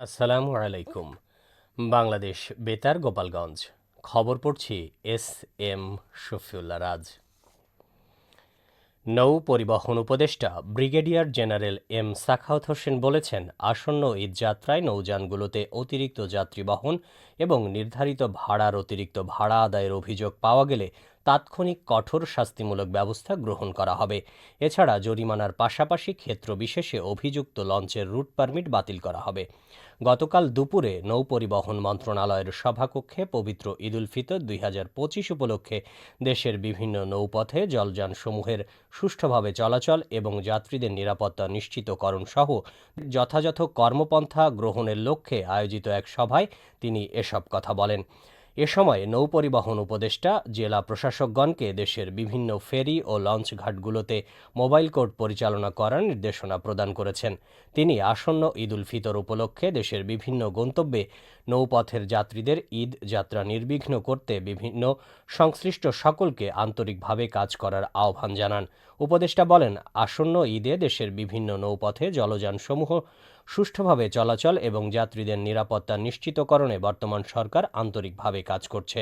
আসসালামু আলাইকুম। বাংলাদেশ, বেতার, গোপালগঞ্জ। খবর পড়ছি এস এম শফিউল্লা রাজ। নৌ পরিবহন উপদেষ্টা brigadier general M Sakhawat Hossain বলেছেন, আসন্ন ঈদ যাত্রায় নৌযানগুলোতে অতিরিক্ত যাত্রী বহন এবং নির্ধারিত ভাড়ার অতিরিক্ত ভাড়া আদায়ের অভিযোগ পাওয়া গেলে তাৎক্ষণিক কঠোর শাস্তিমূলক ব্যবস্থা গ্রহণ করা হবে। এছাড়া জরিমানার পাশাপাশি ক্ষেত্র বিশেষে অভিযুক্ত লঞ্চের রুট পারমিট বাতিল করা হবে। গতকাল দুপুরে নৌপরিবহন মন্ত্রণালয়ের সভাকক্ষে পবিত্র ঈদুল ফিতর দুই হাজার পঁচিশ উপলক্ষে দেশের বিভিন্ন নৌপথে জলযানসমূহের সুষ্ঠুভাবে চলাচল এবং যাত্রীদের নিরাপত্তা নিশ্চিতকরণ সহ যথাযথ কর্মপন্থা গ্রহণের লক্ষ্যে আয়োজিত এক সভায় তিনি এসব কথা বলেন। এ সময় নৌপরিবহন উপদেষ্টা, জেলা প্রশাসকগণকে দেশের বিভিন্ন ফেরি ও লঞ্চ ঘাটগুলোতে মোবাইল কোর্ট পরিচালনা করার নির্দেশনা প্রদান করেছেন। তিনি আসন্ন ঈদ উল ফিতর উপলক্ষে দেশের বিভিন্ন গন্তব্যে নৌপথের যাত্রীদের ঈদ যাত্রা নির্বিঘ্ন করতে বিভিন্ন সংশ্লিষ্ট সকলকে আন্তরিকভাবে কাজ করার আহ্বান জানান। উপদেষ্টা বলেন, আসন্ন ঈদে দেশের বিভিন্ন নৌপথে জলযানসমূহ সুষ্ঠুভাবে চলাচল এবং যাত্রীদের নিরাপত্তা নিশ্চিতকরণে বর্তমান সরকার আন্তরিকভাবে কাজ করছে।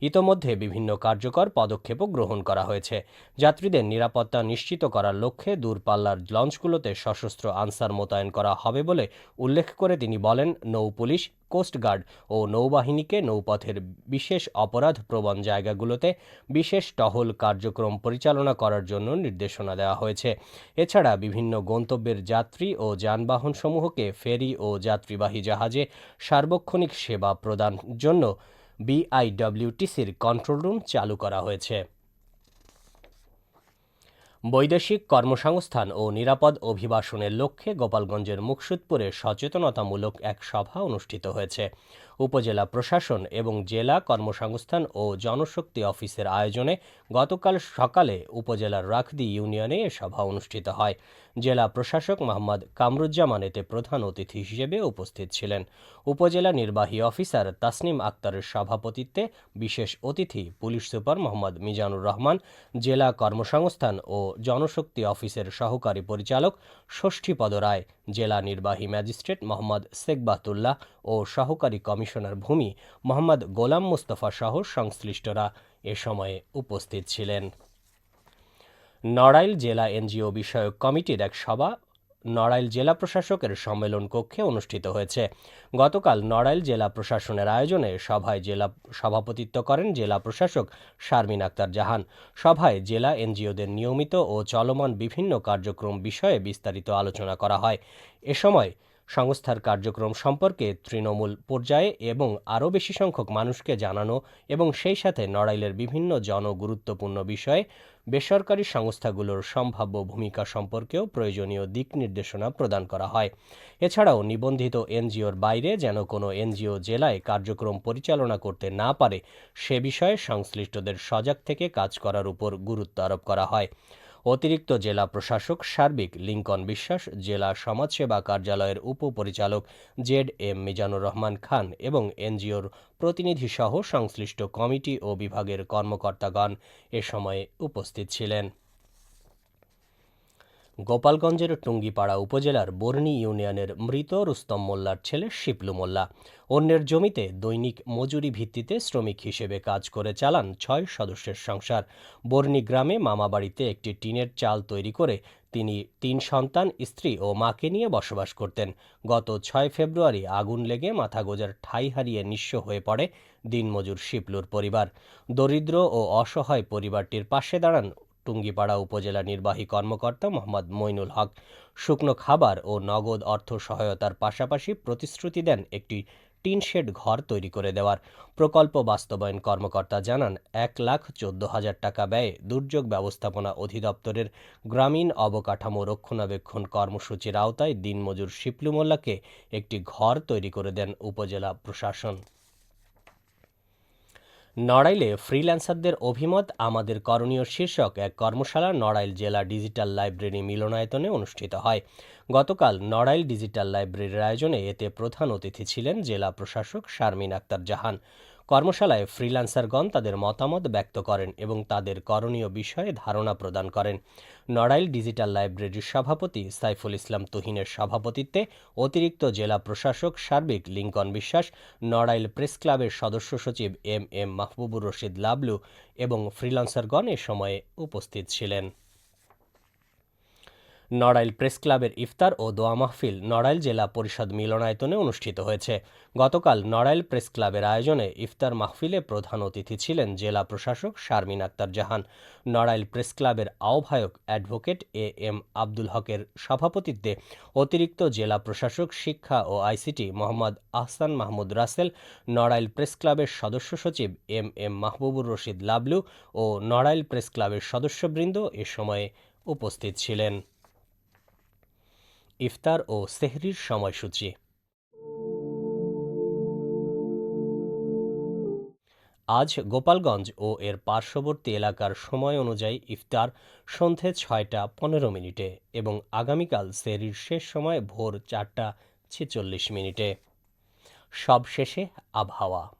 ইতোমধ্যে বিভিন্ন কার্যকর পদক্ষেপও গ্রহণ করা হয়েছে। যাত্রীদের নিরাপত্তা নিশ্চিত করার লক্ষ্যে দূরপাল্লার লঞ্চগুলোতে সশস্ত্র আনসার মোতায়েন করা হবে বলে উল্লেখ করে তিনি বলেন, নৌ পুলিশ কোস্টগার্ড ও নৌবাহিনীকে নৌপথের বিশেষ অপরাধ প্রবণ জায়গাগুলোতে বিশেষ টহল কার্যক্রম পরিচালনা করার জন্য নির্দেশনা দেওয়া হয়েছে। এছাড়া বিভিন্ন গন্তব্যের যাত্রী ও যানবাহনসমূহকে ফেরি ও যাত্রীবাহী জাহাজে সার্বক্ষণিক সেবা প্রদান জন্য বিআইডব্লিউটিসির কন্ট্রোল রুম চালু করা হয়েছে। বৈদেশিক কর্মসংস্থান ও নিরাপদ অভিবাসনের লক্ষ্যে গোপালগঞ্জের মুকসুদপুরে সচেতনতামূলক এক সভা অনুষ্ঠিত হয়েছে। উপজেলা প্রশাসন এবং জেলা কর্মসংস্থান ও জনশক্তি অফিসের আয়োজনে গতকাল সকালে উপজেলার রাখদি ইউনিয়নে এ সভা অনুষ্ঠিত হয়। জেলা প্রশাসক মোহাম্মদ কামরুজ্জামান এতে প্রধান অতিথি হিসেবে উপস্থিত ছিলেন। উপজেলা নির্বাহী অফিসার তাসনিম আক্তারের সভাপতিত্বে বিশেষ অতিথি পুলিশ সুপার মোহাম্মদ মিজানুর রহমান, জেলা কর্মসংস্থান ও জনশক্তি অফিসের সহকারী পরিচালক ষষ্ঠীপদ রায় জেলা নির্বাহী ম্যাজিস্ট্রেট মোহাম্মদ শেখবাতুল্লাহ ও সহকারী কমিশনার ভূমি মোহাম্মদ গোলাম মোস্তফা সহ সংশ্লিষ্টরা এ সময়ে উপস্থিত ছিলেন। নড়াইল জেলা এনজিও বিষয়ক কমিটির এক সভা নড়াইল জেলা প্রশাসকের সম্মেলন কক্ষে অনুষ্ঠিত হয়েছে। গতকাল নড়াইল জেলা প্রশাসনের আয়োজনে সভায় জেলা সভাপতিত্ব করেন জেলা প্রশাসক শারমিন আক্তার জাহান। সভায় জেলা এনজিওদের নিয়মিত ও চলমান বিভিন্ন কার্যক্রম বিষয়ে বিস্তারিত আলোচনা করা হয়। এ সময় সংস্থার কার্যক্রম সম্পর্কে তৃণমূল পর্যায়ে এবং আরও বেশি সংখ্যক মানুষকে জানানো এবং সেই সাথে নড়াইলের বিভিন্ন জনগুরুত্বপূর্ণ বিষয়ে বেসরকারি সংস্থাগুলোর সম্ভাব্য ভূমিকা সম্পর্কেও প্রয়োজনীয় দিক নির্দেশনা প্রদান করা হয়। এছাড়াও নিবন্ধিত এনজিওর বাইরে যেন কোনো এনজিও জেলায় কার্যক্রম পরিচালনা করতে না পারে, সে বিষয়ে সংশ্লিষ্টদের সজাগ থেকে কাজ করার উপর গুরুত্ব আরোপ করা হয়। অতিরিক্ত জেলা প্রশাসক সার্বিক লিঙ্কন বিশ্বাস, জেলা সমাজসেবা কার্যালয়ের উপপরিচালক জেড এম মিজানুর রহমান খান এবং এনজিওর প্রতিনিধি সহ সংশ্লিষ্ট কমিটি ও বিভাগের কর্মকর্তাগণ এ সময়ে উপস্থিত ছিলেন। গোপালগঞ্জের টুঙ্গিপাড়া উপজেলার বর্ণি ইউনিয়নের মৃত রুস্তম মোল্লার ছেলে শিপলু মোল্লা। অন্যের জমিতে দৈনিক মজুরি ভিত্তিতে শ্রমিক হিসেবে কাজ করে চালান ছয় সদস্যের সংসার। বর্ণি গ্রামে মামাবাড়িতে একটি টিনের চাল তৈরি করে তিনি তিন সন্তান, স্ত্রী ও মাকে নিয়ে বসবাস করতেন। গত ছয় ফেব্রুয়ারি আগুন লেগে মাথা গোজার ঠাই হারিয়ে নিঃস্ব হয়ে পড়ে দিনমজুর শিপলুর পরিবার। দরিদ্র ও অসহায় পরিবারটির পাশে দাঁড়ান টুঙ্গিপাড়া উপজেলা নির্বাহী কর্মকর্তা মোহাম্মদ মইনুল হক শুকনো খাবার ও নগদ অর্থ সহায়তার পাশাপাশি প্রতিশ্রুতি দেন একটি টিনশেড ঘর তৈরি করে দেওয়ার। প্রকল্প বাস্তবায়ন কর্মকর্তা জানান, এক লাখ চোদ্দ হাজার টাকা ব্যয়ে দুর্যোগ ব্যবস্থাপনা অধিদপ্তরের গ্রামীণ অবকাঠামো রক্ষণাবেক্ষণ কর্মসূচির আওতায় দিনমজুর শিপলু মোল্লাকে একটি ঘর তৈরি করে দেন উপজেলা প্রশাসন। নড়াইলে ফ্রিল্যান্সারদের অভিমত, আমাদের করণীয় শীর্ষক এক কর্মশালা নড়াইল জেলা ডিজিটাল লাইব্রেরি মিলনায়তনে অনুষ্ঠিত হয়। গতকাল নড়াইল ডিজিটাল লাইব্রেরির আয়োজনে এতে প্রধান অতিথি ছিলেন জেলা প্রশাসক শারমিন আক্তার জাহান। কর্মশালায় ফ্রিল্যান্সারগণ তাদের মতামত ব্যক্ত করেন এবং তাদের করণীয় বিষয়ে ধারণা প্রদান করেন। নড়াইল ডিজিটাল লাইব্রেরির সভাপতি সাইফুল ইসলাম তুহিনের সভাপতিত্বে অতিরিক্ত জেলা প্রশাসক সার্বিক লিঙ্কন বিশ্বাস, নড়াইল প্রেস ক্লাবের সদস্য সচিব এম এম মাহবুবুর রশিদ লাবলু এবং ফ্রিল্যান্সারগণ এ সময়ে উপস্থিত ছিলেন। নড়াইল প্রেস ক্লাবের ইফতার ও দোয়া মাহফিল নড়াইল জেলা পরিষদ মিলনায়তনে অনুষ্ঠিত হয়েছে। গতকাল নড়াইল প্রেস ক্লাবের আয়োজনে ইফতার মাহফিলে প্রধান অতিথি ছিলেন জেলা প্রশাসক শারমিন আক্তার জাহান। নড়াইল প্রেস ক্লাবের আহ্বায়ক অ্যাডভোকেট এ এম আব্দুল হকের সভাপতিত্বে অতিরিক্ত জেলা প্রশাসক, শিক্ষা ও আইসিটি মোহাম্মদ আহসান মাহমুদ রাসেল, নড়াইল প্রেস ক্লাবের সদস্য সচিব এম এম মাহবুবুর রশিদ লাবলু ও নড়াইল প্রেস ক্লাবের সদস্যবৃন্দ এ সময়ে উপস্থিত ছিলেন। ইফতার ও সেহরির সময়সূচি। আজ গোপালগঞ্জ ও এর পার্শ্ববর্তী এলাকার সময় অনুযায়ী ইফতার সন্ধে ছয়টা পনেরো মিনিটে এবং আগামীকাল সেহরির শেষ সময় ভোর চারটা ছেচল্লিশ মিনিটে। সব শেষে আবহাওয়া।